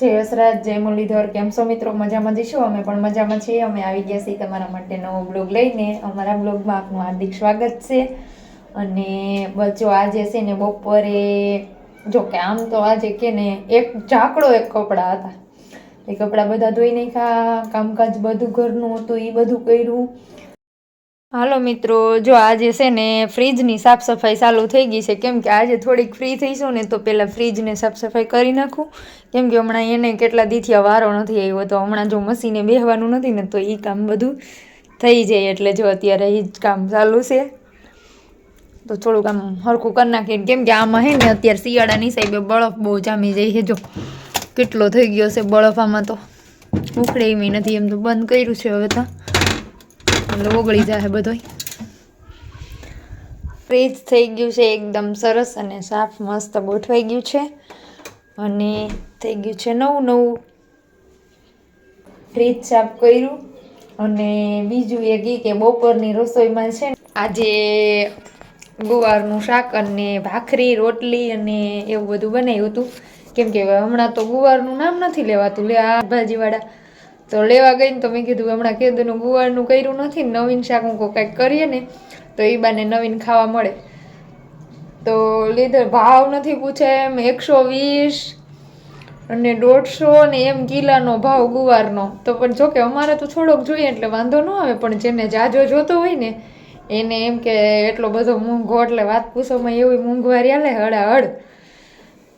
જય હસરાજ, જય મુરલીધર, કેમ છો મિત્રો? મજામાં જઈશું અમે પણ મજામાં છીએ. અમે આવી ગયા છીએ તમારા માટે નવો બ્લોગ લઈને. અમારા બ્લોગમાં આપનું હાર્દિક સ્વાગત છે. અને બચ્ચો આજે છે ને બપોરે, જો કે આમ તો આજે કે ને એક ઝાકડો એક કપડાં હતા. એ કપડાં બધા ધોઈ નાખ્યા, કામકાજ બધું ઘરનું હતું એ બધું કર્યું. હાલો મિત્રો, જો આજે છે ને ફ્રીજની સાફ સફાઈ ચાલુ થઈ ગઈ છે. કેમ કે આજે થોડીક ફ્રી થઈશું ને તો પહેલાં ફ્રીજને સાફ સફાઈ કરી નાખું. કેમ કે હમણાં એને કેટલા દીથી વારો નથી આવ્યો, તો હમણાં જો મશીને બેહવાનું નથી ને તો એ કામ બધું થઈ જાય. એટલે જો અત્યારે એ જ કામ ચાલુ છે. તો થોડુંક આમ હરખું કરી નાખીએ કેમ કે આમાં હે ને અત્યારે શિયાળાની સાહેબે બળફ બહુ જામી જાય છે. જો કેટલો થઈ ગયો છે બળફ આમાં તો. ઉખડે એમ નથી, એમ તો બંધ કર્યું છે હવે તો. એટલે ઓગળી જાય બધોય. ફ્રીજ થઈ ગયું છે એકદમ સરસ અને સાફ મસ્ત ગોઠવાઈ ગયું છે. અને થઈ ગયું છે નવું નવું. ફ્રીજ સાફ કર્યું. અને બીજું એ ઈ કે બપોરની રસોઈમાં છે આજે ગુવારનું શાક અને ભાખરી, રોટલી અને એવું બધું બનાવ્યું હતું. કેમ કે હમણાં તો ગુવારનું નામ નથી લેવાતું. લે આ ભાજીવાળા તો લેવા ગઈ ને તો મેં કીધું હમણાં કેદુનું ગુવારનું કર્યું નથી નવીન શાક હું કંઈક કરીએ ને, તો એ બાને નવીન ખાવા મળે. તો લીધે ભાવ નથી પૂછે એમ એકસો વીસ અને દોઢસો ને એમ કિલાનો ભાવ ગુવારનો. તો પણ જો કે અમારે તો થોડોક જોઈએ એટલે વાંધો ન આવે, પણ જેને જાજો જોતો હોય ને, એને એમ કે એટલો બધો મોંઘો, એટલે વાત પૂછોમાં એવી મોંઘવારી આલે હળાહળ.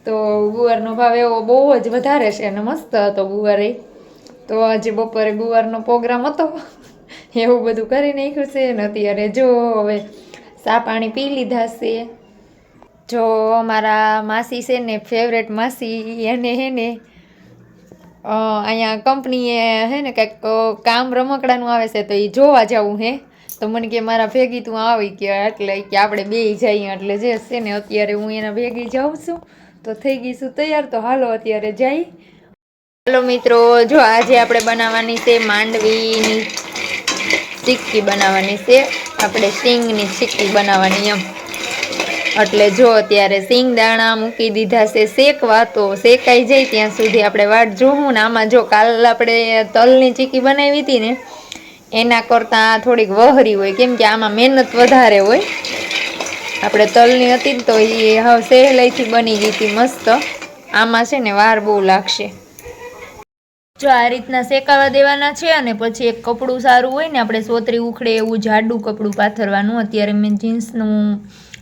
તો ગુવારનો ભાવ એવો બહુ જ વધારે છે અને મસ્ત હતો ગુવાર. એ તો આજે બપોરે ગુવારનો પ્રોગ્રામ હતો. એવું બધું કરી નાખ્યું છે ને અત્યારે જો હવે સા પાણી પી લીધા છે. જો અમારા માસી છે ને ફેવરેટ માસી એને હે ને અહીંયા કંપનીએ હે ને કંઈક કામ રમકડાનું આવે છે તો એ જોવા જવું હે. તો મને કે મારા ભેગી તું આવી કે એટલે કે આપણે બે જઈએ એટલે જે છે ને અત્યારે હું એના ભેગી જાઉં છું. તો થઈ ગઈ છું તૈયાર, તો હાલો અત્યારે જઈ. હાલો મિત્રો, જો આજે આપણે બનાવવાની છે માંડવીની સિક્કી બનાવવાની છે. આપણે સિંગની સિક્કી બનાવવાની એમ. એટલે જો અત્યારે સિંગ દાણા મૂકી દીધા છે, શેકવા તો શેકાઈ જાય ત્યાં સુધી આપણે વાટ જોવું ને આમાં જો કાલ આપણે તલની ચીકી બનાવી હતી ને, એના કરતાં થોડીક વહરી હોય, કેમ કે આમાં મહેનત વધારે હોય. આપણે તલની હતી ને તો એ હવે સહેલાઈથી બની ગઈ હતી મસ્ત. આમાં છે ને વાર બહુ લાગશે. જો આ રીતના શેકાવા દેવાના છે અને પછી એક કપડું સારું હોય ને આપણે સોતરી ઉખડે એવું જાડું કપડું પાથરવાનું, અત્યારે મેં જીન્સનું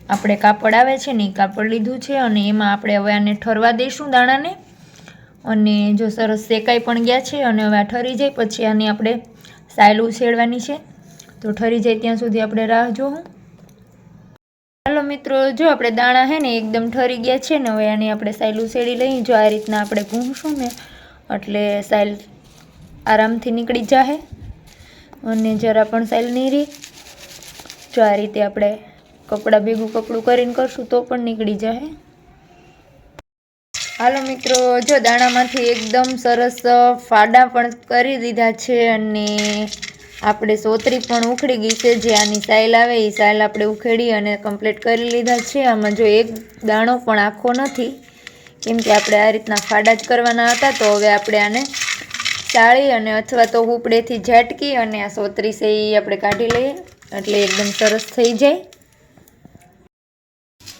આપણે કાપડ આવે છે ને એ કાપડ લીધું છે અને એમાં આપણે હવે આને ઠરવા દઈશું દાણાને. અને જો સરસ શેકાઈ પણ ગયા છે અને હવે આ ઠરી જાય, પછી આની આપણે સાયલું ઉછેડવાની છે. તો ઠરી જાય ત્યાં સુધી આપણે રાહ જોઉં હાલો મિત્રો, જો આપણે દાણા છે ને એકદમ ઠરી ગયા છે ને હવે આની આપણે સાયલું ઉછેડી લઈએ. જો આ રીતના આપણે ભૂંસું ને એટલે સાઇલ આરામથી નીકળી જાહે અને જરા પણ સાઇલ નહીં રહે. જો આ રીતે આપણે કપડાં ભેગું કપડું કરીને કરશું તો પણ નીકળી જાહે. હાલો મિત્રો, જો દાણામાંથી એકદમ સરસ ફાડા પણ કરી દીધા છે અને આપણે સોતરી પણ ઉખડી ગઈ છે. જે આની સાયલ આવે એ સાઇલ આપણે ઉખેડી અને કમ્પ્લીટ કરી લીધા છે. આમાં જો એક દાણો પણ આખો નથી કેમ કે આપણે આ રીતના ફાડા જ કરવાના હતા, તો હવે આપણે આને ચાળી અને અથવા તો હુપડેથી ઝાટકી અને આ સોતરી છે આપણે કાઢી લઈએ, એટલે એકદમ સરસ થઈ જાય.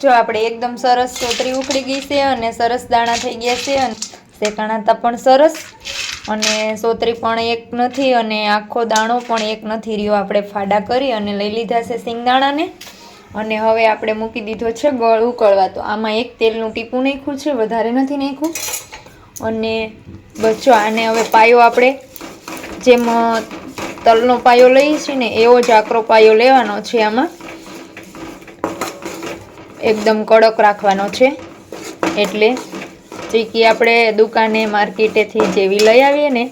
જો આપણે એકદમ સરસ સોતરી ઉકળી ગઈ છે અને સરસ દાણા થઈ ગયા છે અને શેકાણાતા પણ સરસ અને સોતરી પણ એક નથી અને આખો દાણો પણ એક નથી રહ્યો. આપણે ફાડા કરી અને લઈ લીધા છે સિંગદાણાને અને હવે આપણે મૂકી દીધો છે ગળ ઉકળવા. તો આમાં એક તેલનું ટીપું નાખ્યું છે, વધારે નથી નાખ્યું. અને બચ્ચો, આને હવે પાયો આપણે જેમ તલનો પાયો લઈએ છીએ ને, એવો જ આકરો પાયો લેવાનો છે આમાં. એકદમ કડક રાખવાનો છે. એટલે ચીકી આપણે દુકાને, માર્કેટેથી જેવી લઈ આવીએ ને,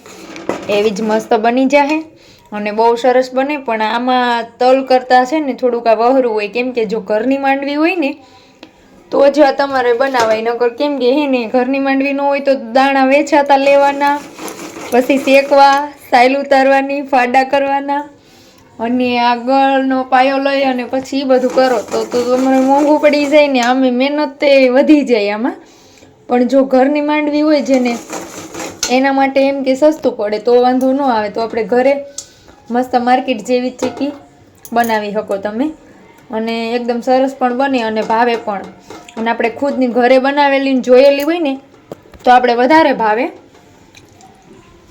એવી જ મસ્ત બની જાહે. અને બહુ સરસ બને, પણ આમાં તલ કરતાં છે ને થોડુંક આ વહરું હોય, કેમ કે જો ઘરની માંડવી હોય ને, તો જ આ તમારે બનાવાય. નકર કેમ કે હે ને, ઘરની માંડવી ન હોય તો દાણા વેચાતા લેવાના, પછી શેકવા સાયલ ઉતારવાની, ફાડા કરવાના, અને આગળનો પાયો લઈ અને પછી એ બધું કરો. તો તો તમારે મોંઘું પડી જાય ને, આમે મહેનત તે વધી જાય આમાં. પણ જો ઘરની માંડવી હોય જેને, એના માટે એમ કે સસ્તું પડે, તો વાંધો ન આવે. તો આપણે ઘરે મસ્ત માર્કેટ જેવી ચીકી બનાવી શકો તમે. અને એકદમ સરસ પણ બને અને ભાવે પણ. અને આપણે ખુદની ઘરે બનાવેલી જોયેલી હોય ને, તો આપણે વધારે ભાવે.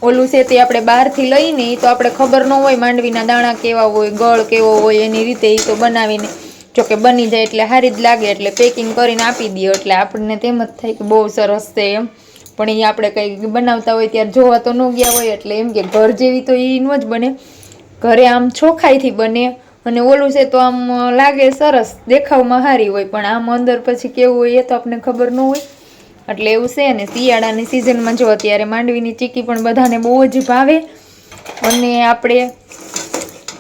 ઓલું છે તે આપણે બહારથી લઈને એ તો આપણે ખબર ન હોય માંડવીના દાણા કેવા હોય, ગળ કેવો હોય, એની રીતે એ તો બનાવીને જો કે બની જાય એટલે સારી જ લાગે, એટલે પેકિંગ કરીને આપી દઈએ. એટલે આપણને તેમ જ થાય કે બહુ સરસ છે એમ. પણ એ આપણે કંઈ બનાવતા હોય ત્યારે જોવા તો ન ગયા હોય, એટલે એમ કે ઘર જેવી તો એ ન જ બને. ઘરે આમ ચોખાઈથી બને અને ઓલું છે તો આમ લાગે સરસ, દેખાવમાં હારી હોય, પણ આમ અંદર પછી કેવું હોય એ તો આપણને ખબર ન હોય. એટલે એવું છે ને, શિયાળાની સિઝનમાં જો અત્યારે માંડવીની ચીકી પણ બધાને બહુ જ ભાવે અને આપણે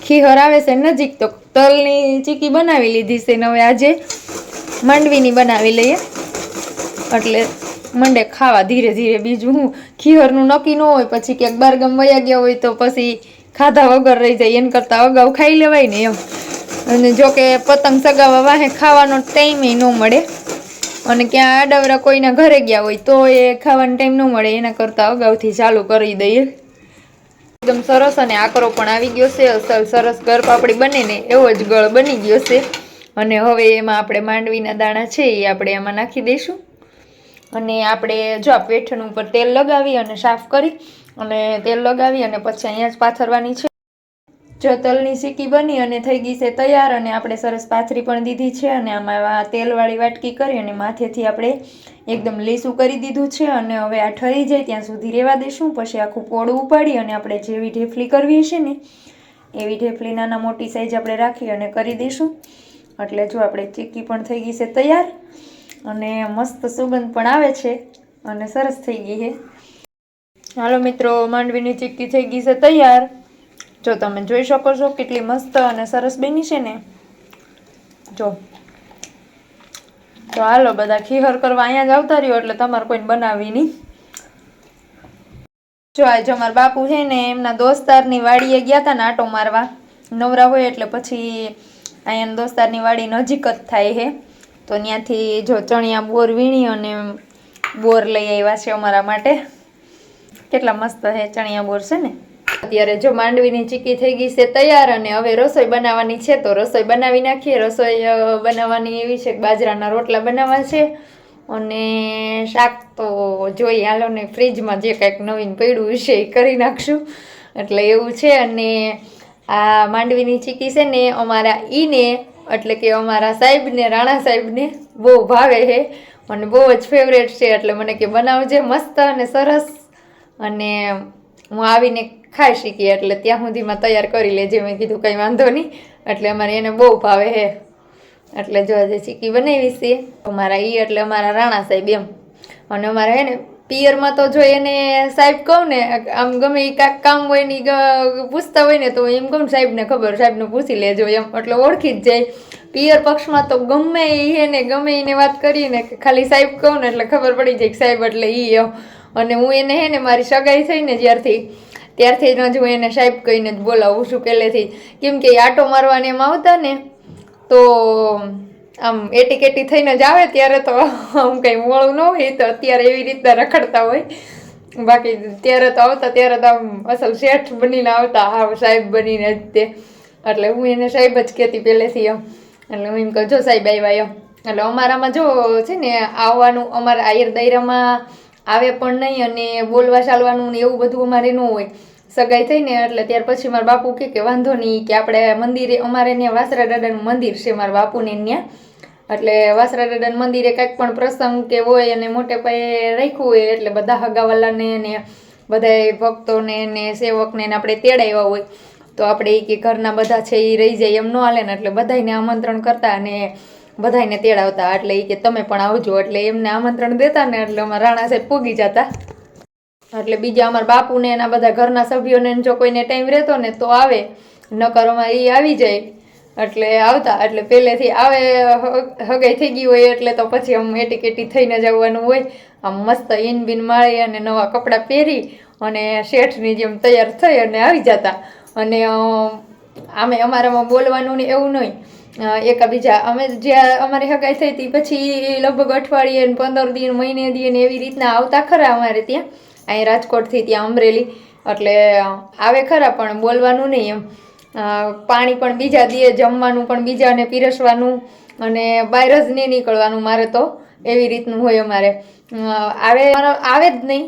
ખીહર આવે છે નજીક, તો તલની ચીકી બનાવી લીધી છે ને હવે આજે માંડવીની બનાવી લઈએ. એટલે મંડે ખાવા ધીરે ધીરે બીજું હું, ખીહરનું નક્કી ન હોય, પછી ક્યાંક બારગામ વયા ગયા હોય તો પછી ખાધા વગર રહી જાય, એને કરતાં અગાઉ ખાઈ લેવાય ને એમ. અને જો કે પતંગ સગાવા વાહે ખાવાનો ટાઈમે ન મળે. અને ક્યાં આડવરા કોઈના ઘરે ગયા હોય તો એ ખાવાનો ટાઈમ ન મળે, એના કરતાં અગાઉથી ચાલુ કરી દઈએ. એકદમ સરસ અને આકરો પણ આવી ગયો છે. અસલ સરસ ગળ પાપડી બને ને એવો જ ગળ બની ગયો છે. અને હવે એમાં આપણે માંડવીના દાણા છે એ આપણે એમાં નાખી દઈશું. અને આપણે જો આ પેઠણ ઉપર તેલ લગાવી અને સાફ કરી અને તેલ લગાવી અને પછી અહીંયા જ પાથરવાની છે. જો તલની સિક્કી બની અને થઈ ગઈ છે તૈયાર અને આપણે સરસ પાથરી પણ દીધી છે અને આમાં તેલવાળી વાટકી કરી અને માથેથી આપણે એકદમ લીસું કરી દીધું છે અને હવે આ ઠરી જાય ત્યાં સુધી રહેવા દઈશું પછી આખું પોળું ઉપાડી અને આપણે જેવી ઢેફલી કરવી છે ને એવી ઢેફલી નાના મોટી સાઈઝ આપણે રાખી અને કરી દઈશું એટલે જો આપણે ચીક્કી પણ થઈ ગઈ છે તૈયાર અને મસ્ત સુગંધ પણ આવે છે અને સરસ થઈ ગઈ છે. હાલો મિત્રો માંડવીની ચીક્કી થઈ ગઈ છે તૈયાર. જો તમે જોઈ શકો છો કેટલી મસ્ત અને સરસ બની છે ને. જો. તો હાલો, બધા ખીહર કરવા અહીંયા જ આવતા રહ્યો, એટલે તમારે કોઈને બનાવી નહીં. જો આજે અમારા બાપુ છે ને, એમના દોસ્તારની વાડીએ ગયા હતા ને આટો મારવા. નવરા હોય એટલે પછી અહીંયા દોસ્તારની વાડી નજીક જ થાય છે. તો ત્યાંથી જો ચણિયા બોર વીણી અને બોર લઈ આવ્યા છે અમારા માટે. કેટલા મસ્ત હે ચણિયા બોર છે ને? અત્યારે જો માંડવીની ચીકી થઈ ગઈ છે તૈયાર અને હવે રસોઈ બનાવવાની છે, તો રસોઈ બનાવી નાખીએ. રસોઈ બનાવવાની એવી છે બાજરાના રોટલા બનાવવા છે અને શાક તો જોઈ હાલો ને ફ્રીજમાં જે કાંઈક નવીન પડ્યું છે એ કરી નાખશું. એટલે એવું છે અને આ માંડવીની ચીકી છે ને, અમારા ઈને, એટલે કે અમારા સાહેબને, રાણા સાહેબને બહુ ભાવે છે અને બહુ જ ફેવરેટ છે. એટલે મને કે બનાવજે મસ્ત અને સરસ. અને હું આવીને ખાઈ શીખી એટલે ત્યાં સુધીમાં તૈયાર કરી લેજે. મેં કીધું કંઈ વાંધો નહીં. એટલે અમારે એને બહુ ભાવે હે. એટલે જો આજે ચીકી બનાવી છે. અમારા ઈ એટલે અમારા રાણા સાહેબ એમ. અને અમારે હે ને, પિયરમાં તો જો એને સાહેબ કહું ને, આમ ગમે એ કાંઈક કામ હોય ને પૂછતા હોય ને તો એમ કહું સાહેબને ખબર, સાહેબને પૂછી લેજો એમ. એટલે ઓળખી જ જાય. પિયર પક્ષમાં તો ગમે એ હે ને, ગમે એને વાત કરીને ખાલી સાહેબ કહું ને એટલે ખબર પડી જાય કે સાહેબ એટલે એ એમ. અને હું એને હે ને મારી સગાઈ થઈને જ્યારથી ત્યારથી જ હું એને સાહેબ કહીને જ બોલાવું છું પહેલેથી. કેમ કે આટો મારવાને એમ આવતા ને, તો આમ એટી કેટી થઈને જ આવે ત્યારે તો આમ કંઈ મોળું ન હોય તો અત્યારે એવી રીતના રખડતા હોય. બાકી ત્યારે તો આવતા, ત્યારે તો આમ અસલ શેઠ બનીને આવતા હા સાહેબ બનીને જ તે. એટલે હું એને સાહેબ જ કહેતી પહેલેથી એમ. એટલે હું એમ કહું, જો સાહેબ આવ્યા એમ. એટલે અમારામાં જો છે ને, આવવાનું અમારા આયર દાયરામાં આવે પણ નહીં અને બોલવા ચાલવાનું ને એવું બધું અમારે ન હોય. સગાઈ થઈને એટલે ત્યાર પછી મારા બાપુ કહે કે વાંધો નહીં કે આપણે મંદિરે, અમારે ત્યાં વાસરા દાદાનું મંદિર છે મારા બાપુને ત્યાં. એટલે વાસરા દાદાના મંદિરે કાંઈક પણ પ્રસંગ કે હોય અને મોટે પાયે રાખ્યું હોય એટલે બધા હગાવાલાને ને બધાય ભક્તોને ને સેવકને આપણે તેડાવ્યા હોય. તો આપણે એ કે ઘરના બધા છે એ રહી જાય એમ ન હાલે ને એટલે બધાયને આમંત્રણ કરતા અને બધાયને તેડાવતા એટલે એ કે તમે પણ આવજો એટલે એમને આમંત્રણ દેતા ને એટલે અમારા રાણા સાહેબ પૂગી જતા. એટલે બીજા અમારા બાપુને એના બધા ઘરના સભ્યોને જો કોઈને ટાઈમ રહેતો ને તો આવે. નકર અમારે એ આવી જાય. એટલે આવતા, એટલે પહેલેથી આવે હગાઈ થઈ ગઈ હોય એટલે તો પછી આમ એટી કેટી થઈને જવાનું હોય. આમ મસ્ત ઈન બિન માળી અને નવા કપડાં પહેરી અને શેઠની જેમ તૈયાર થઈ અને આવી જતા. અને આમે અમારામાં બોલવાનું ને એવું નહીં એકાબીજા અમે જ્યાં અમારી હગાઈ થઈ હતી, પછી લગભગ અઠવાડિયે પંદર દિન, મહિને દિન એવી રીતના આવતા ખરા અમારે ત્યાં. અહીં રાજકોટથી ત્યાં અમરેલી. એટલે આવે ખરા, પણ બોલવાનું નહીં એમ. પાણી પણ બીજા દીએ, જમવાનું પણ બીજાને પીરસવાનું અને બહાર જ નહીં નીકળવાનું મારે તો. એવી રીતનું હોય અમારે. આવે આવે જ નહીં.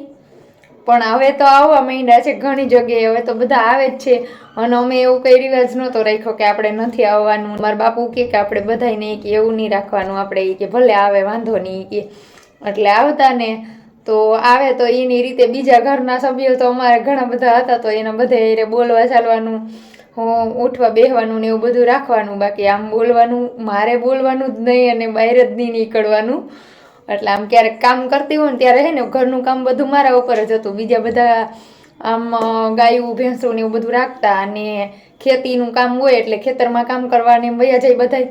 પણ હવે તો આવવા માંડ્યા છે, ઘણી જગ્યાએ હવે તો બધા આવે જ છે. અને અમે એવું કઈ રિવાજ નહોતો રાખ્યો કે આપણે નથી આવવાનું. મારા બાપુ કે આપણે બધાય કે એવું નહીં રાખવાનું, આપણે એ કે ભલે આવે, વાંધો નહીં કે. એટલે આવતા ને તો આવે તો એની રીતે બીજા ઘરના સભ્યો તો અમારે ઘણા બધા હતા તો એના બધા બોલવા ચાલવાનું, હું ઉઠવા બેહવાનું ને એવું બધું રાખવાનું. બાકી આમ બોલવાનું, મારે બોલવાનું જ નહીં અને બહાર જ નહીં નીકળવાનું. એટલે આમ ક્યારેક કામ કરતી હોય ને ત્યારે હે ને ઘરનું કામ બધું મારા ઉપર જ હતું. બીજા બધા આમ ગાયું, ભેંસું ને એવું બધું રાખતા અને ખેતીનું કામ હોય એટલે ખેતરમાં કામ કરવાને વયા જાય બધાય.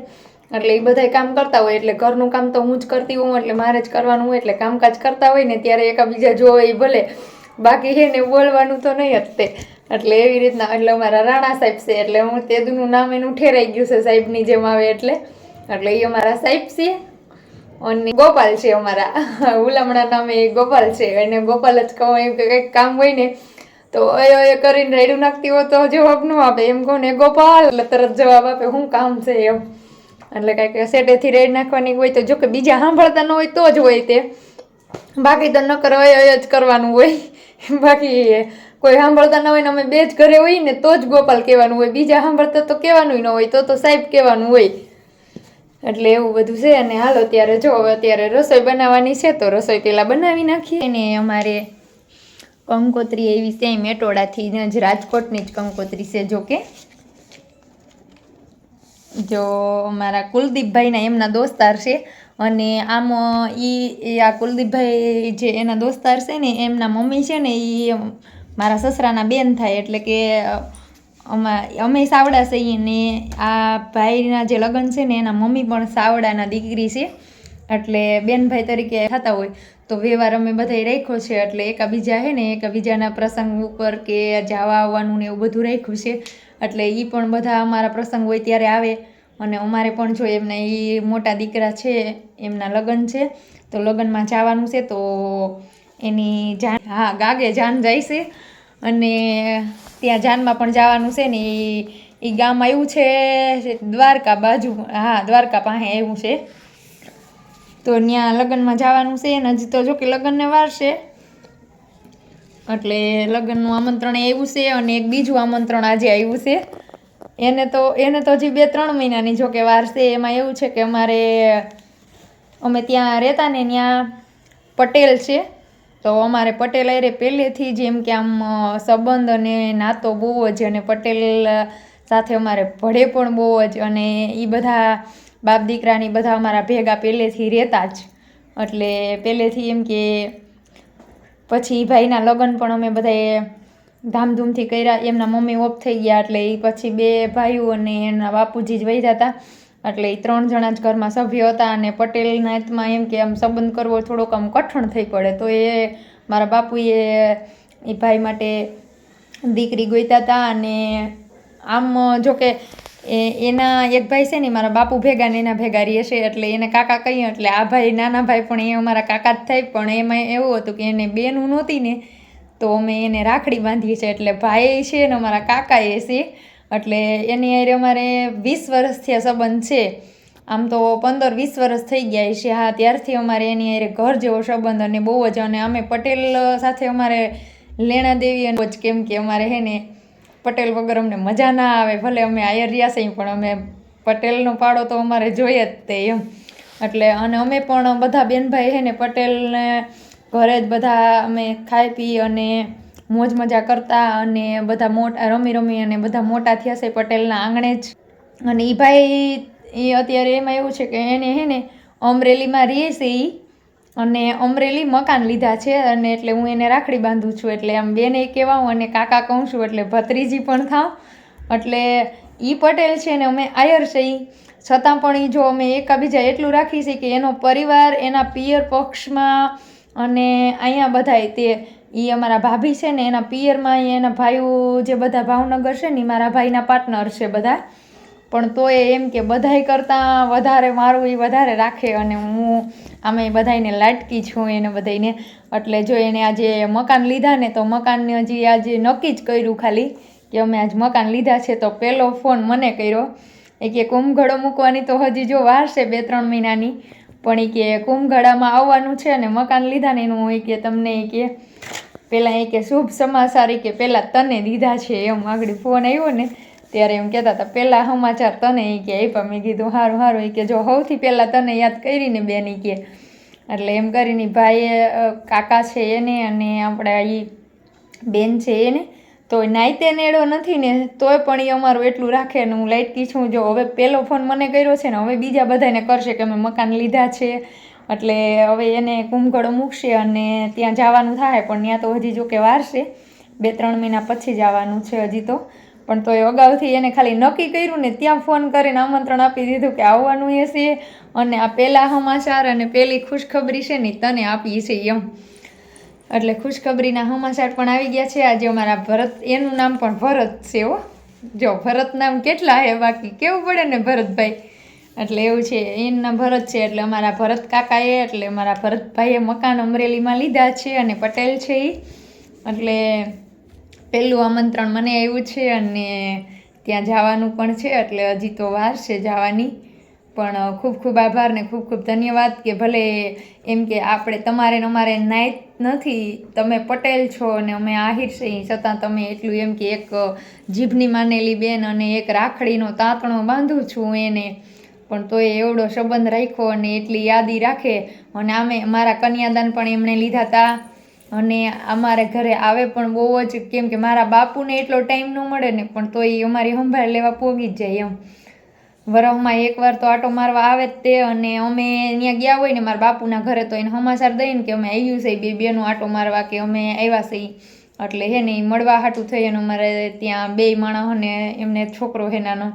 એટલે એ બધાય કામ કરતા હોય એટલે ઘરનું કામ તો હું જ કરતી હોઉં એટલે મારે જ કરવાનું હોય એટલે કામકાજ કરતા હોય ને ત્યારે એકાબીજા જોવે એ ભલે. બાકી છે ને બોલવાનું તો નહીં જ તે. એટલે એવી રીતના, એટલે અમારા રાણા સાહેબ છે, એટલે હું તેદુનું નામ એનું ઠેરાઈ ગયું છે સાહેબની જેમ આવે એટલે. એટલે એ અમારા સાહેબ છે. અને ગોપાલ છે અમારા. ઉલામણા નામે ગોપાલ છે. અને ગોપાલ જ કહો, એમ કે કંઈક કામ હોય ને, તો અય કરીને રેડું નાખતી હોય તો જવાબ ન આપે. એમ કહું ને, ગોપાલ! તરત જવાબ આપે શું કામ છે? એમ. એટલે કાંઈક સેટેથી રેડ નાખવાની હોય તો, જો કે બીજા સાંભળતા ન હોય તો જ હોય તે. બાકી તો અય અય જ કરવાનું હોય. બાકી કોઈ સાંભળતા ન હોય ને, અમે બે જ ઘરે હોય ને, તો જ ગોપાલ કહેવાનું હોય. બીજા સાંભળતા તો કહેવાનું ન હોય, તો તો સાહેબ કહેવાનું હોય. એટલે એવું બધું છે. અને હાલો, ત્યારે જો હવે અત્યારે રસોઈ બનાવવાની છે, તો રસોઈ પહેલાં બનાવી નાખીએ. અને અમારે કંકોત્રી એવી છે મેટોડાથી જ રાજકોટની જ કંકોત્રી છે, જો કે. જો મારા કુલદીપભાઈના એમના દોસ્તાર છે. અને આમ ઈ આ કુલદીપભાઈ જે એના દોસ્તાર છે ને, એમના મમ્મી છે ને એ મારા સસરાના બેન થાય, એટલે કે અમા, અમે સાવડા છીએ ને આ ભાઈના જે લગ્ન છે ને એના મમ્મી પણ સાવડાના દીકરી છે. એટલે બેનભાઈ તરીકે થતા હોય તો વ્યવહાર અમે બધાય રાખ્યો છે. એટલે એકાબીજા છે ને એકાબીજાના પ્રસંગ ઉપર કે જવા આવવાનું ને એવું બધું રાખ્યું છે. એટલે એ પણ બધા અમારા પ્રસંગ હોય ત્યારે આવે. અને અમારે પણ જો એમના એ મોટા દીકરા છે, એમના લગ્ન છે, તો લગ્નમાં જવાનું છે તો એની જાન, હા, ગાગે જાન જાય છે. અને ત્યાં જાનમાં પણ જવાનું છે ને એ એ ગામ આવ્યું છે દ્વારકા બાજુ, હા, દ્વારકા પાસે આવ્યું છે. તો ત્યાં લગ્નમાં જવાનું છે ને હજી તો જો કે લગ્નને વાર છે. એટલે લગ્નનું આમંત્રણ આવ્યું છે અને એક બીજું આમંત્રણ આજે આવ્યું છે. એને તો એને તો હજી બે ત્રણ મહિનાની જો કે વાર છે. એમાં એવું છે કે અમારે, અમે ત્યાં રહેતા ને ત્યાં પટેલ છે. તો અમારે પટેલ અરે પહેલેથી જ એમ કે આમ સંબંધ અને નાતો બહુ જ અને પટેલ સાથે અમારે ભળે પણ બહુ જ અને એ બધા બાપ દીકરાની બધા અમારા ભેગા પહેલેથી રહેતા જ. એટલે પહેલેથી એમ કે પછી ભાઈના લગ્ન પણ અમે બધાએ ધામધૂમથી કર્યા. એમના મમ્મી ઓફ થઈ ગયા એટલે એ પછી બે ભાઈઓ અને એના બાપુજી જ વહી જતા એટલે એ ત્રણ જણા જ ઘરમાં સભ્ય હતા અને પટેલના નાતમાં એમ કે આમ સંબંધ કરવો થોડોક આમ કઠણ થઈ પડે. તો એ મારા બાપુએ એ ભાઈ માટે દીકરી ગોઈતા હતા અને આમ જો કે એ એના એક ભાઈ છે ને, મારા બાપુ ભેગા ને એના ભેગા રહે છે એટલે એને કાકા કહીએ, એટલે આ ભાઈ, નાના ભાઈ પણ એ અમારા કાકા જ થાય. પણ એમાં એવું હતું કે એને બેનું નહોતી ને, તો અમે એને રાખડી બાંધીએ છીએ એટલે ભાઈ છે ને અમારા કાકા એ છે. એટલે એની હારે અમારે વીસ વર્ષથી આ સંબંધ છે. આમ તો પંદર વીસ વર્ષ થઈ ગયા છે. હા, ત્યારથી અમારે એની હારે ઘર જેવો સંબંધ અને બહુ જ અને અમે પટેલ સાથે અમારે લેણા દેવી અને જ કેમ કે અમારે હે ને પટેલ વગર અમને મજા ના આવે. ભલે અમે આયર રહ્યા છીએ, પણ અમે પટેલનો પાડો તો અમારે જોઈએ જ તે એમ. એટલે અને અમે પણ બધા બેનભાઈ છે ને પટેલને ઘરે જ બધા અમે ખાઈ પી અને મોજ મજા કરતા અને બધા મોટા, રમી રમી અને બધા મોટા થયા છે પટેલના આંગણે જ. અને એ ભાઈ એ અત્યારે એમાં એવું છે કે એને હે ને અમરેલીમાં રહે છે એ અને અમરેલી મકાન લીધા છે અને એટલે હું એને રાખડી બાંધું છું. એટલે આમ બેને કહેવાઉં અને કાકા કહું છું, એટલે ભત્રીજી પણ થાઉં એટલે એ પટેલ છે ને અમે આયર છે એ છતાં પણ એ જો અમે એકાબીજા એટલું રાખી છે કે એનો પરિવાર, એના પિયર પક્ષમાં અને અહીંયા બધાય તે એ અમારા ભાભી છે ને એના પિયરમાં એના ભાઈઓ જે બધા ભાવનગર છે ને ઈ મારા ભાઈના પાર્ટનર છે બધા. પણ તોય એમ કે બધાય કરતાં વધારે મારું એ વધારે રાખે અને હું આમે બધાયને લાટકી છું એને બધાને એટલે જો એને આજે મકાન લીધા ને તો મકાનને હજી આજે નક્કી જ કર્યું ખાલી કે અમે આજ મકાન લીધા છે તો પહેલો ફોન મને કર્યો. એ કે કુંભઘડો મૂકવાની તો હજી જો વાર છે બે ત્રણ મહિનાની. પણ એ કે કુંભઘડામાં આવવાનું છે અને મકાન લીધા ને એનું એ કે તમને એ કે પહેલાં એ કે શુભ સમાચાર એ કે પહેલાં તને દીધા છે એમ આગળ ફોન આવ્યો ને ત્યારે એમ કહેતા હતા પહેલાં સમાચાર તને એ કે આપ્યા મેં કીધું સારું સારું એ કે, જો સૌથી પહેલાં તને યાદ કરીને બેન એ કે. એટલે એમ કરીને ભાઈએ કાકા છે એને અને આપણા એ બેન છે એને તો નાઈતે નેડો નથી ને તોય પણ એ અમારું એટલું રાખે ને હું લાઇટકી છું. જો હવે પહેલો ફોન મને કર્યો છે ને હવે બીજા બધાને કરશે કે અમે મકાન લીધા છે. એટલે હવે એને કુંભગળો મૂકશે અને ત્યાં જવાનું થાય, પણ ત્યાં તો હજી જો કે વાર બે ત્રણ મહિના પછી જવાનું છે હજી તો. પણ તોય અગાઉથી એને ખાલી નક્કી કર્યું ને ત્યાં ફોન કરીને આમંત્રણ આપી દીધું કે આવવાનું એ છે. અને આ પહેલાં સમાચાર અને પહેલી ખુશખબરી છે ને તને આપી છે એમ. એટલે ખુશખબરીના સમાચાર પણ આવી ગયા છે. આજે અમારા ભરત, એનું નામ પણ ભરત છે હો. જો, ભરત નામ કેટલા હે, બાકી કેવું પડે ને ભરતભાઈ? એટલે એવું છે એનું ભરત છે, એટલે અમારા ભરત કાકાએ, એટલે અમારા ભરતભાઈએ મકાન અમરેલીમાં લીધા છે અને પટેલ છે એ એટલે પહેલું આમંત્રણ મને આવ્યું છે અને ત્યાં જવાનું પણ છે, એટલે હજી તો વાર છે જવાની. પણ ખૂબ ખૂબ આભાર ને ખૂબ ખૂબ ધન્યવાદ કે ભલે એમ કે આપણે તમારે ને અમારે નાઈટ નથી, તમે પટેલ છો અને અમે આહિર છે છતાં તમે એટલું એમ કે એક જીભની માનેલી બેન અને એક રાખડીનો તાંતણો બાંધું છું એને. પણ તોય એવડો સંબંધ રાખ્યો અને એટલી યાદી રાખે. અને આમે મારા કન્યાદાન પણ એમણે લીધા હતા અને અમારે ઘરે આવે પણ બહુ જ કેમ કે મારા બાપુને એટલો ટાઈમ ન મળે ને, પણ તોય અમારી સંભાળ લેવા પોગી જ જાય એમ. વરસમાં એકવાર તો આટો મારવા આવે જ તે અને અમે ત્યાં ગયા હોય ને મારા બાપુના ઘરે તો એને સમાચાર દઈને કે અમે આવ્યું છે બે બેનો આટો મારવા કે અમે આવ્યા છે. એટલે હે ને એ મળવા હાટું થઈ અને અમારે ત્યાં બે માણસોને એમને છોકરો હે નાનો,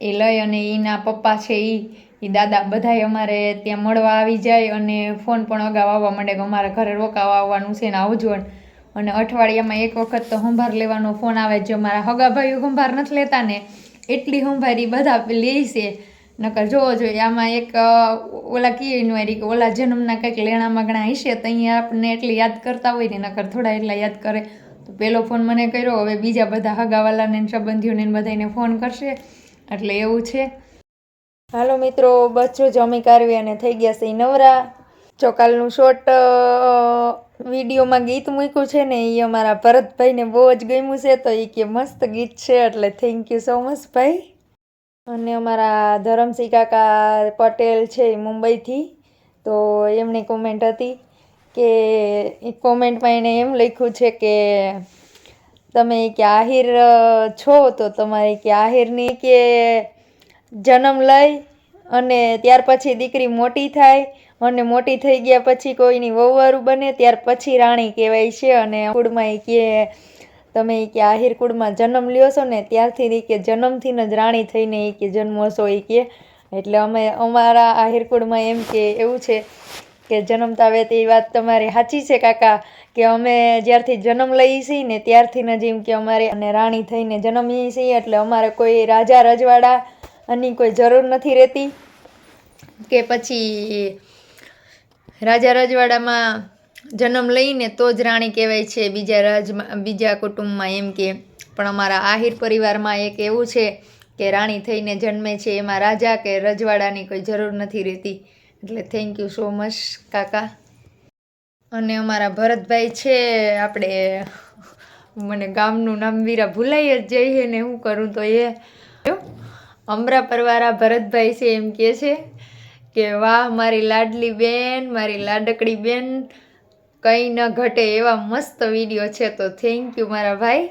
એ લઈ અને એના પપ્પા છે એ એ દાદા બધાય અમારે ત્યાં મળવા આવી જાય અને ફોન પણ અગાઉ આવવા માંડે કે અમારા ઘરે રોકાવા આવવાનું છે ને આવજો અને અઠવાડિયામાં એક વખત તો સંભાર લેવાનો ફોન આવે જો. મારા હગા ભાઈઓ સંભાર નથી લેતા ને. એટલી સંભારી બધા લે છે. નકર જોવો જોઈએ, આમાં એક ઓલા કીએ નું હારી કે ઓલા જન્મના કંઈક લેણા માગણા હશે, તો અહીંયા આપણને એટલી યાદ કરતા હોય ને, નકર થોડા એટલા યાદ કરે. તો પહેલો ફોન મને કર્યો, હવે બીજા બધા હગાવાલાને સંબંધીઓને બધાને ફોન કરશે. એટલે એવું છે. હાલો મિત્રો, બચ્ચો જમી કારવી અને થઈ ગયા છે નવરા. ચોકાલનું શોર્ટ વિડીયોમાં ગીત મૂક્યું છે ને એ અમારા ભરતભાઈને બહુ જ ગમ્યું છે, તો એ કે મસ્ત ગીત છે, એટલે થેન્ક યુ સો મચ ભાઈ. અને અમારા ધરમસિંહ કાકા પટેલ છે મુંબઈથી, તો એમની કોમેન્ટ હતી કે એ કોમેન્ટમાં એણે એમ લખ્યું છે કે, તમે કે આહિર છો, તો તમારી કે આહિરની કે જન્મ લઈ અને ત્યાર પછી દીકરી મોટી થાય અને મોટી થઈ ગયા પછી કોઈની વહુવારું બને, ત્યાર પછી રાણી કહેવાય છે અને કુળમાં એ કે તમે એ કે આહિરકુળમાં જન્મ લ્યો છો ને, ત્યારથી એ કે જન્મથી જ રાણી થઈને એ કે જન્મો છો એ કે. એટલે અમે, અમારા આહિરકુળમાં એમ કે, એવું છે કે જન્મતા આવે તે વાત તમારી સાચી છે કાકા, કે અમે જ્યારથી જન્મ લઈએ છીએ ને ત્યારથી જ એમ કે અમારે અને રાણી થઈને જન્મીએ છીએ એટલે અમારે કોઈ રાજા રજવાડા આની કોઈ જરૂર નથી રહેતી. કે પછી રાજા રજવાડામાં જન્મ લઈને તો જ રાણી કહેવાય છે, બીજા રાજમાં, બીજા કુટુંબમાં એમ કે. પણ અમારા આહિર પરિવારમાં એક એવું છે કે રાણી થઈને જન્મે છે, એમાં રાજા કે રજવાડાની કોઈ જરૂર નથી રહેતી. એટલે થેન્ક યુ સો મચ કાકા. અને અમારા ભરતભાઈ છે, આપણે મને ગામનું નામ વીરા ભૂલાઈ જ જઈએ ને હું કરું તો એ. અમરા પરવારા ભરતભાઈ છે એમ કહે છે. કે વાહ, મારી લાડલી બેન, મારી લાડકડી બેન. કંઈ ન ઘટે એવા મસ્ત વીડિયો છે તો થેન્ક યુ મારા ભાઈ.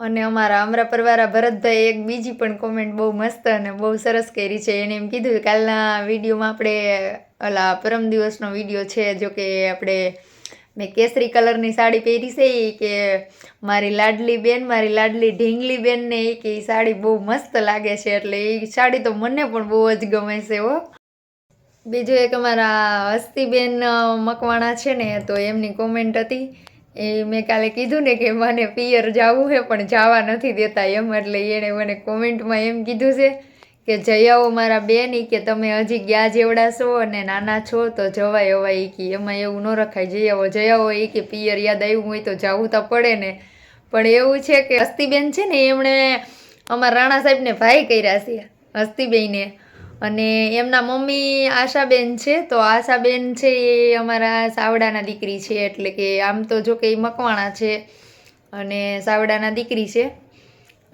અને અમારા અમરા પરવારા ભરતભાઈ એક બીજી પણ કોમેન્ટ બહુ મસ્ત અને બહુ સરસ કરી છે. એને એમ કીધું કાલના વિડીયોમાં આપણે ઓલા પરમ દિવસનો વીડિયો છે, જો કે આપણે મેં કેસરી કલરની સાડી પહેરી છે એ કે મારી લાડલી બેન, મારી લાડલી ઢીંગલી બેનને એ કે એ સાડી બહુ મસ્ત લાગે છે એટલે એ સાડી તો મને પણ બહુ જ ગમે છે હો. બીજું એક અમારા હસ્તીબેન મકવાણા છે ને, તો એમની કોમેન્ટ હતી. એ મેં કાલે કીધું ને કે મને પિયર જવું છે પણ જવા નથી દેતા એમ એટલે એણે મને કોમેન્ટમાં એમ કીધું છે. કે જયાઓ મારા બેન ઈ કે તમે હજી ગયા જેવડા છો અને નાના છો, તો જવાય અવાય ઈ એમાં એવું ન રખાય. જયાઓ જયાઓ એ કે પિયર યાદ આવ્યું હોય તો જવું તો પડે ને. પણ એવું છે કે હસ્તીબેન છે ને, એમણે અમારા રાણા સાહેબને ભાઈ કર્યા છે હસ્તીબેને અને એમના મમ્મી આશાબેન છે, તો આશાબેન છે એ અમારા સાવડાના દીકરી છે, એટલે કે આમ તો જો કે એ મકવાણા છે અને સાવડાના દીકરી છે.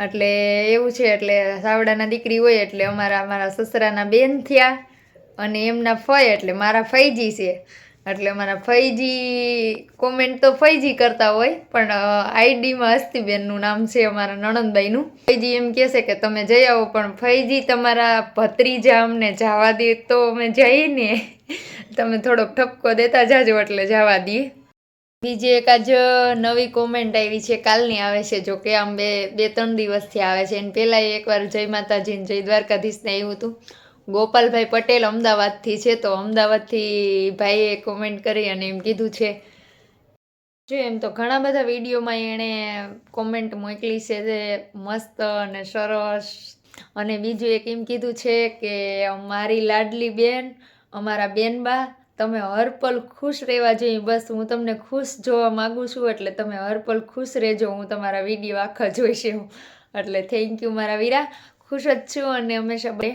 એટલે એવું છે, એટલે સાવડાના દીકરી હોય એટલે અમારા અમારા સસરાના બેન થયા અને એમના ફઈ, એટલે મારા ફઈજી છે. એટલે અમારા ફઈજી કોમેન્ટ તો ફઈજી કરતા હોય, પણ આઈડીમાં હસ્તીબેનનું નામ છે અમારા નણંદબાઈનું. ફઈજી એમ કહેશે કે, તમે જઈ આવો, પણ ફઈજી તમારા ભત્રીજા અમને જવા દે તો અમે જઈએ ને તમે થોડોક ઠપકો દેતા જાજો, એટલે જવા દઈએ. બીજી એક આજ નવી કોમેન્ટ આવી છે, કાલની આવે છે, જો કે આમ બે બે, ત્રણ દિવસથી આવે છે. એને પહેલાં એકવાર જય માતાજીને જય દ્વારકાધીશને આવ્યું હતું. ગોપાલભાઈ પટેલ અમદાવાદથી છે, તો અમદાવાદથી ભાઈએ કોમેન્ટ કરી અને એમ કીધું છે, જો એમ તો ઘણા બધા વિડીયોમાં એણે કોમેન્ટ મોકલી છે જે મસ્ત અને સરસ. અને બીજું એક એમ કીધું છે કે, મારી લાડલી બેન, અમારા બેનબા તમે હરપલ ખુશ રહેવા જોઈએ. બસ હું તમને ખુશ જોવા માગું છું, એટલે તમે હરપલ ખુશ રહેજો. હું તમારા વીડિયો આખા જોઈશ એવું એટલે થેન્ક યુ મારા વીરા. ખુશ જ છું અને હંમેશા બે.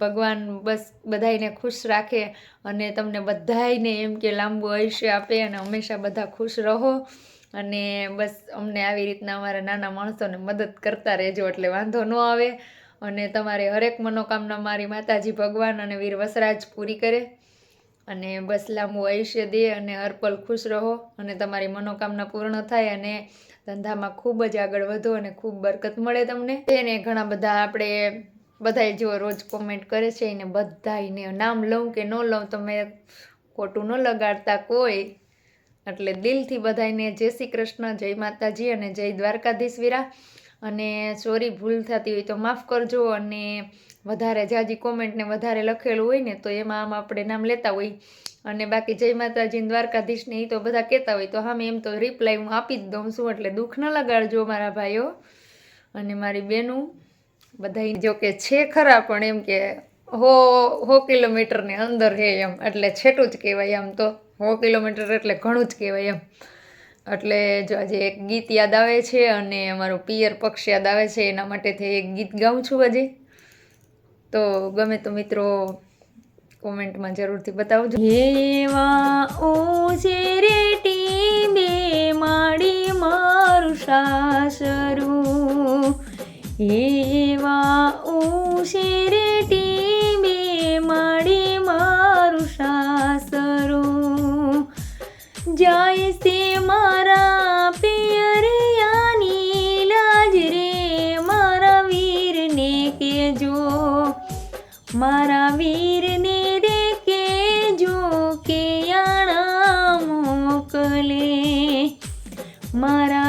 ભગવાન બસ બધાયને ખુશ રાખે અને તમને બધાને એમ કે લાંબુ આયુષ્ય આપે અને હંમેશા બધા ખુશ રહો. અને બસ અમને આવી રીતના અમારા નાના માણસોને મદદ કરતા રહેજો એટલે વાંધો ન આવે. અને તમારે હરેક મનોકામના મારી માતાજી ભગવાન અને વીર વસરાજ પૂરી કરે. અને બસ લાંબુ આયુષ્ય દે અને હરપલ ખુશ રહો અને તમારી મનોકામના પૂર્ણ થાય અને ધંધામાં ખૂબ જ આગળ વધો અને ખૂબ બરકત મળે તમને. એને ઘણા બધા આપણે બધાય જો રોજ કોમેન્ટ કરે છે એને બધાને નામ લઉં કે ન લઉં તમે ખોટું ન લગાડતા કોઈ. એટલે દિલથી બધાને જય શ્રી કૃષ્ણ, જય માતાજી અને જય દ્વારકાધીશ વીરા. અને સોરી ભૂલ થતી હોય તો માફ કરજો અને વધારે જાજી કોમેન્ટને વધારે લખેલું હોય ને, તો એમાં આમ આપણે નામ લેતા હોય. અને બાકી જય માતાજી દ્વારકાધીશને એ તો બધા કહેતા હોય, તો હા એમ તો રિપ્લાય હું આપી જ દઉં છું, એટલે દુઃખ ન લગાડજો મારા ભાઈઓ. અને મારી બહેનું બધા જો કે છે ખરા, પણ એમ કે હો હો કિલોમીટરની અંદર છે એમ, એટલે છેટું જ કહેવાય આમ તો. હો કિલોમીટર એટલે ઘણું જ કહેવાય એમ. એટલે જો આજે એક ગીત યાદ આવે છે અને અમારું પિયર પક્ષ યાદ આવે છે, એના માટે થઈ એક ગીત ગાઉં છું આજે. તો ગમે તો મિત્રો કોમેન્ટમાં જરૂરથી બતાવજો. ઓ ઓછે રેટી બે માડી મારું સાસરું. હેવા ઓ રેટી જાય છે મારા પિયરિયાની લાજ રે મારા વીરને કેજો મારા વીરને રે કેજો કે આણા મોકલે. મારા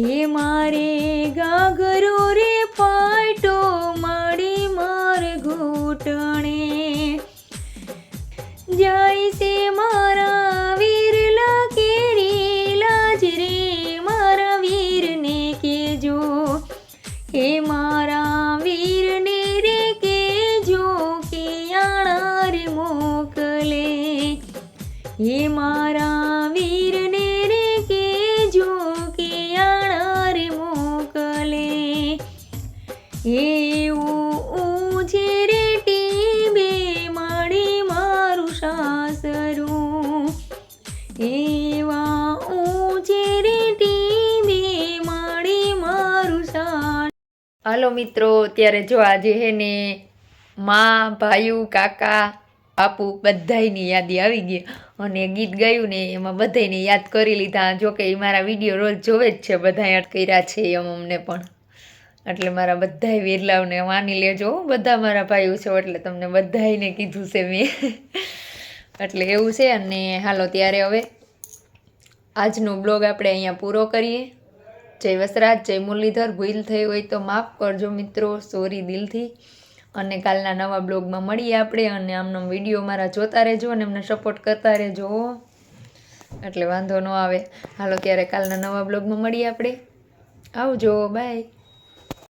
જે મારે ગાગ હાલો મિત્રો ત્યારે જો આજે હે ને માં ભાઈઓ કાકા, બાપુ બધાયની યાદી આવી ગઈ. અને ગીત ગાયું ને એમાં બધાયને યાદ કરી લીધા. જો કે ઈ મારા વીડિયો રોજ જોવે જ છે બધા યાદ કર્યા છે એમ અમને પણ. એટલે મારા બધાય વેરલાવને માની લેજો બધા મારા ભાઈઓ છે એટલે તમને બધાયને કીધું છે મેં. એટલે એવું છે અને હાલો ત્યારે હવે આજનો બ્લોગ આપણે અહીંયા પૂરો કરીએ. જય વસરાજ, જય મુરલીધર, ભૂલ થઈ હોય તો માફ કરજો મિત્રો સોરી દિલથી. અને કાલના નવા બ્લોગમાં મળીએ આપણે અને આમનો વીડિયો મારા જોતા રહેજો અને એમને સપોર્ટ કરતા રહેજો એટલે વાંધો ન આવે. હાલો, ત્યારે કાલના નવા બ્લોગમાં મળીએ આપણે. આવજો બાય